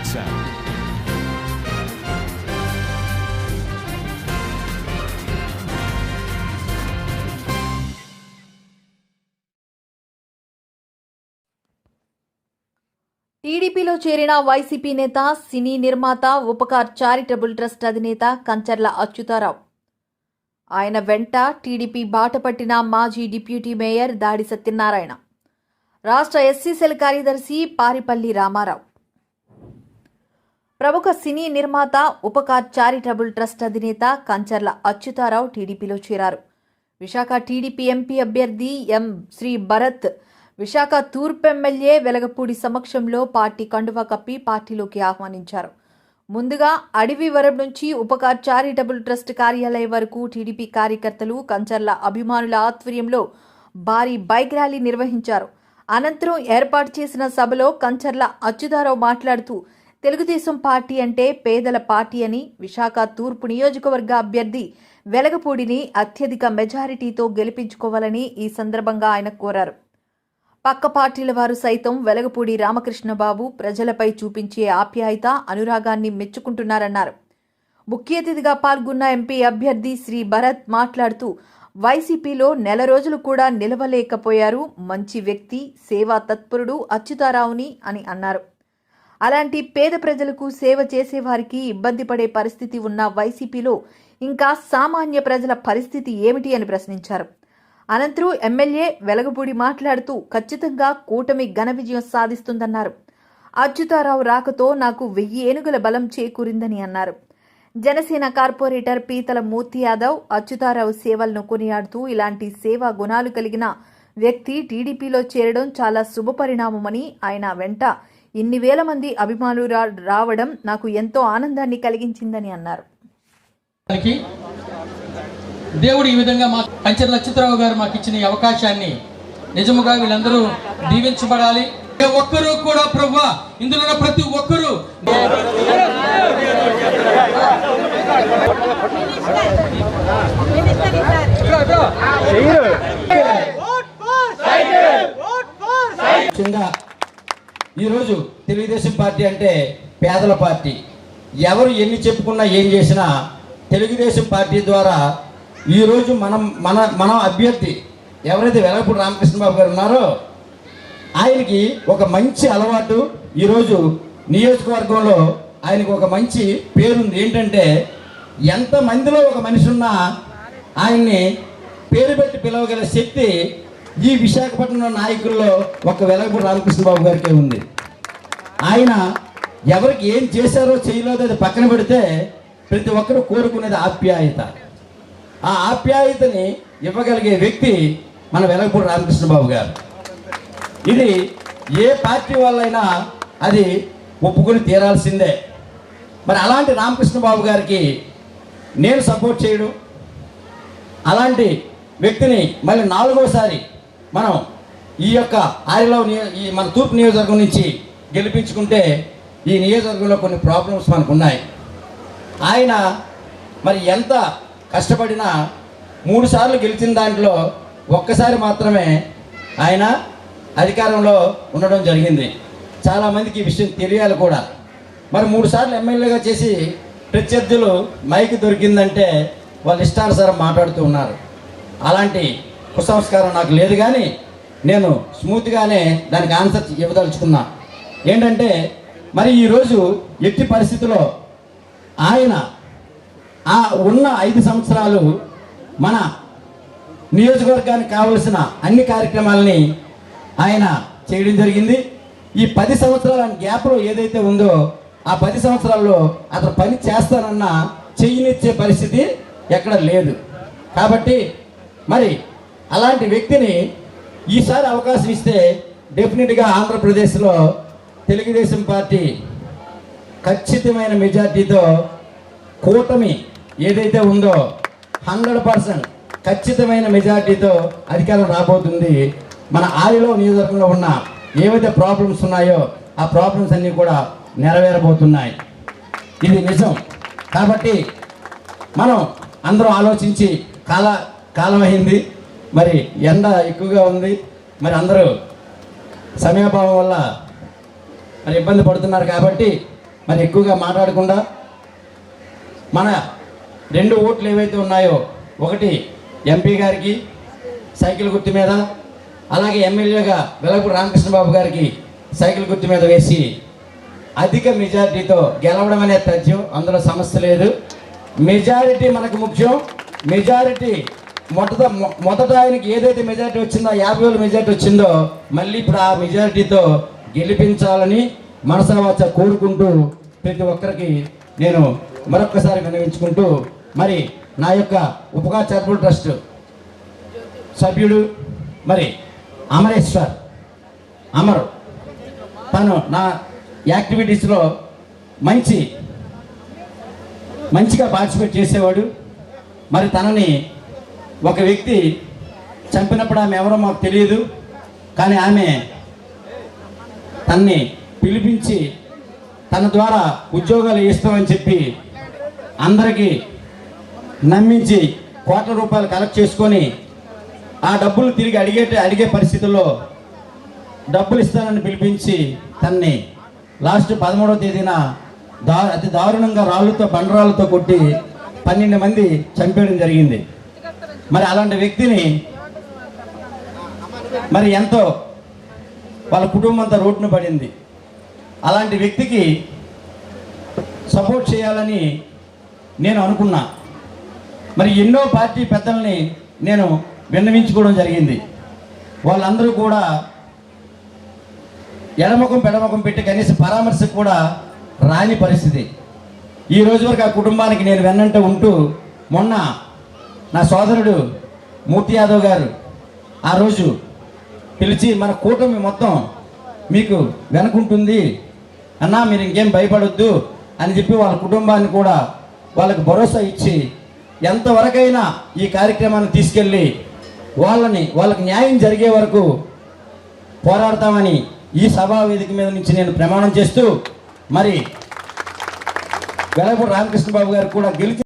WhatsApp. టీడీపీలో చేరిన YCP నేత సినీ నిర్మాత ఉపకార్ చారిటబుల్ ట్రస్ట్ అధినేత కంచర్ల అచ్యుతారావు. ఆయన వెంట టీడీపీ బాట పట్టిన మాజీ డిప్యూటీ మేయర్ దాడి సత్యనారాయణ. రాష్ట్ర ఎస్సీ సెల్ కార్యదర్శి పారిపల్లి రామారావు. ప్రముఖ సినీ నిర్మాత ఉపకార్ చారిటబుల్ ట్రస్ట్ అధినేత కంచర్ల అచ్యుతారావు టీడీపీలో చేరారు. విశాఖ టీడీపీ ఎంపీ అభ్యర్థి ఎం. శ్రీ భరత్ విశాఖ తూర్పు ఎమ్మెల్యే వెలగపూడి సమక్షంలో పార్టీ కండువా కప్పి పార్టీలోకి ఆహ్వానించారు. ముందుగా అడవివరం నుంచి ఉపకార్ చారిటబుల్ ట్రస్ట్ కార్యాలయం వరకు టీడీపీ కార్యకర్తలు కంచర్ల అభిమానుల ఆధ్వర్యంలో భారీ బైక్ ర్యాలీ నిర్వహించారు. అనంతరం ఏర్పాటు చేసిన సభలో కంచర్ల అచ్యుతారావు మాట్లాడుతూ తెలుగుదేశం పార్టీ అంటే పేదల పార్టీ అని విశాఖ తూర్పు నియోజకవర్గ అభ్యర్థి వెలగపూడిని అత్యధిక మెజారిటీతో గెలిపించుకోవాలని ఈ సందర్భంగా ఆయన కోరారు. పక్క పార్టీల వారు సైతం వెలగపూడి రామకృష్ణబాబు ప్రజలపై చూపించే ఆప్యాయత అనురాగాన్ని మెచ్చుకుంటున్నారన్నారు. ముఖ్య అతిథిగా పాల్గొన్న ఎంపీ అభ్యర్థి శ్రీ భరత్ మాట్లాడుతూ వైసీపీలో నెల రోజులు కూడా నిలవలేకపోయారు మంచి వ్యక్తి సేవా తత్పరుడు అచ్యుతారావుని అని అన్నారు. అలాంటి పేద ప్రజలకు సేవ చేసేవారికి ఇబ్బంది పడే పరిస్థితి ఉన్న వైసీపీలో ఇంకా సామాన్య ప్రజల పరిస్థితి ఏమిటి అని ప్రశ్నించారు. అనంతరం ఎమ్మెల్యే వెలగపూడి మాట్లాడుతూ ఖచ్చితంగా కూటమి ఘన విజయం సాధిస్తుందన్నారు. అచ్యుతారావు రాకతో నాకు వెయ్యి ఏనుగుల బలం చేకూరిందని అన్నారు. జనసేన కార్పొరేటర్ పీతల మూర్తి యాదవ్ అచ్యుతారావు సేవలను కొనియాడుతూ ఇలాంటి సేవా గుణాలు కలిగిన వ్యక్తి టీడీపీలో చేరడం చాలా శుభపరిణామమని ఆయన వెంట ఇన్ని వేల మంది అభిమానులు రా- రావడం నాకు ఎంతో ఆనందాన్ని కలిగించిందని అన్నారు. దేవుడు ఈ విధంగా మా కంచెల నక్షత్రరావు గారు మాకు ఇచ్చిన ఈ అవకాశాన్ని నిజముగా వీళ్ళందరూ దీవించబడాలి. ఒక్కరూ కూడా ప్రభు ఇందులో ప్రతి ఒక్కరూ ముఖ్యంగా ఈరోజు తెలుగుదేశం పార్టీ అంటే పేదల పార్టీ. ఎవరు ఎన్ని చెప్పుకున్నా ఏం చేసినా తెలుగుదేశం పార్టీ ద్వారా ఈరోజు మనం మన మన అభ్యర్థి ఎవరైతే వెలగపూడి రామకృష్ణబాబు గారు ఉన్నారో ఆయనకి ఒక మంచి అలవాటు ఈరోజు నియోజకవర్గంలో ఆయనకు ఒక మంచి పేరుంది. ఏంటంటే ఎంతమందిలో ఒక మనిషి ఉన్నా ఆయన్ని పేరు పెట్టి పిలవగల శక్తి ఈ విశాఖపట్నం నాయకుల్లో ఒక వెలగపూడి రామకృష్ణబాబు గారికే ఉంది. ఆయన ఎవరికి ఏం చేశారో చేయలేదో అది పక్కన పెడితే ప్రతి ఒక్కరు కోరుకునేది ఆప్యాయత. ఆ ఆప్యాయతని ఇవ్వగలిగే వ్యక్తి మన వెలగపూడి రామకృష్ణబాబు గారు. ఇది ఏ పార్టీ వాళ్ళైనా అది ఒప్పుకొని తీరాల్సిందే. మరి అలాంటి రామకృష్ణ బాబు గారికి నేను సపోర్ట్ చేయడం. అలాంటి వ్యక్తిని మళ్ళీ నాలుగోసారి మనం ఈ యొక్క ఆరిలో ఈ మన తూర్పు నియోజకవర్గం నుంచి గెలిపించుకుంటే ఈ నియోజకవర్గంలో కొన్ని ప్రాబ్లమ్స్ మనకు ఉన్నాయి ఆయన మరి ఎంత కష్టపడినా మూడు సార్లు గెలిచిన దాంట్లో ఒక్కసారి మాత్రమే ఆయన అధికారంలో ఉండడం జరిగింది. చాలామందికి ఈ విషయం తెలియాలి కూడా. మరి మూడు సార్లు ఎమ్మెల్యేగా చేసి ప్రత్యర్థులు మైక్ దొరికిందంటే వాళ్ళు ఇష్టానుసారం మాట్లాడుతూ ఉన్నారు. అలాంటి కుసంస్కారం నాకు లేదు కానీ నేను స్మూత్గానే దానికి ఆన్సర్ ఇవ్వదలుచుకున్నా. ఏంటంటే మరి ఈరోజు ఎట్టి పరిస్థితిలో ఆయన ఆ ఉన్న ఐదు సంవత్సరాలు మన నియోజకవర్గానికి కావలసిన అన్ని కార్యక్రమాలని ఆయన చేయడం జరిగింది. ఈ పది సంవత్సరాల గ్యాప్లో ఏదైతే ఉందో ఆ పది సంవత్సరాల్లో అతను పని చేస్తానన్న చెయ్యనిచ్చే పరిస్థితి ఎక్కడ లేదు. కాబట్టి మరి అలాంటి వ్యక్తిని ఈసారి అవకాశం ఇస్తే డెఫినెట్గా ఆంధ్రప్రదేశ్లో తెలుగుదేశం పార్టీ ఖచ్చితమైన మెజార్టీతో కూటమి ఏదైతే ఉందో హండ్రెడ్ పర్సెంట్ ఖచ్చితమైన మెజార్టీతో అధికారం రాబోతుంది. మన ఆరిలో నియోజకవర్గంలో ఉన్న ఏవైతే ప్రాబ్లమ్స్ ఉన్నాయో ఆ ప్రాబ్లమ్స్ అన్నీ కూడా నెరవేరబోతున్నాయి. ఇది నిజం. కాబట్టి మనం అందరం ఆలోచించి కాల కాలం అయింది మరి ఎండ ఎక్కువగా ఉంది. మరి అందరూ సమయాభావం వల్ల మరి ఇబ్బంది పడుతున్నారు కాబట్టి మరి ఎక్కువగా మాట్లాడకుండా మన రెండు ఓట్లు ఏవైతే ఉన్నాయో ఒకటి ఎంపీ గారికి సైకిల్ గుర్తు మీద అలాగే ఎమ్మెల్యేగా వెలగపూడి రామకృష్ణబాబు గారికి సైకిల్ గుర్తు మీద వేసి అధిక మెజారిటీతో గెలవడం అనే తథ్యం. అందులో సమస్య లేదు. మెజారిటీ మనకు ముఖ్యం. మెజారిటీ మొదట మొదట ఆయనకి ఏదైతే మెజారిటీ వచ్చిందో యాభై వేల మెజారిటీ వచ్చిందో మళ్ళీ ఇప్పుడు ఆ మెజారిటీతో గెలిపించాలని మనసావాచ కోరుకుంటూ ప్రతి ఒక్కరికి నేను మరొక్కసారి వినవించుకుంటూ మరి నా యొక్క ఉపకార చారిటబుల్ ట్రస్ట్ సభ్యుడు మరి అమరేశ్వర్ అమర్ తను నా యాక్టివిటీస్లో మంచి మంచిగా పార్టిసిపేట్ చేసేవాడు. మరి తనని ఒక వ్యక్తి చంపినప్పుడు ఆమె ఎవరో మాకు తెలియదు కానీ ఆమె తన్ని పిలిపించి తన ద్వారా ఉద్యోగాలు ఇస్తామని చెప్పి అందరికీ నమ్మించి కోట్ల రూపాయలు కలెక్ట్ చేసుకొని ఆ డబ్బులు తిరిగి అడిగే అడిగే పరిస్థితుల్లో డబ్బులు ఇస్తానని పిలిపించి తన్ని లాస్ట్ పదమూడవ తేదీన దా అతి దారుణంగా రాళ్ళతో బండరాళ్ళతో కొట్టి పన్నెండు మంది చంపేయడం జరిగింది. మరి అలాంటి వ్యక్తిని మరి ఎంతో వాళ్ళ కుటుంబం అంతా రోడ్డున పడింది. అలాంటి వ్యక్తికి సపోర్ట్ చేయాలని నేను అనుకున్నా. మరి ఎన్నో పార్టీ పెద్దల్ని నేను విన్నవించుకోవడం జరిగింది. వాళ్ళందరూ కూడా ఎడముఖం పెడముఖం పెట్టి కనీసం పరామర్శకు కూడా రాని పరిస్థితి. ఈ రోజు వరకు ఆ కుటుంబానికి నేను వెన్నంట ఉంటూ మొన్న నా సోదరుడు మూర్తి యాదవ్ గారు ఆ రోజు పిలిచి మన కూటమి మొత్తం మీకు వెనకుంటుంది. అన్నా మీరు ఇంకేం భయపడొద్దు అని చెప్పి వాళ్ళ కుటుంబాన్ని కూడా వాళ్ళకి భరోసా ఇచ్చి ఎంతవరకైనా ఈ కార్యక్రమాన్ని తీసుకెళ్ళి వాళ్ళని వాళ్ళకి న్యాయం జరిగే వరకు పోరాడతామని ఈ సభా వేదిక మీద నుంచి నేను ప్రమాణం చేస్తూ మరి వెలగపూడి రామకృష్ణ బాబు గారు కూడా గెలిచి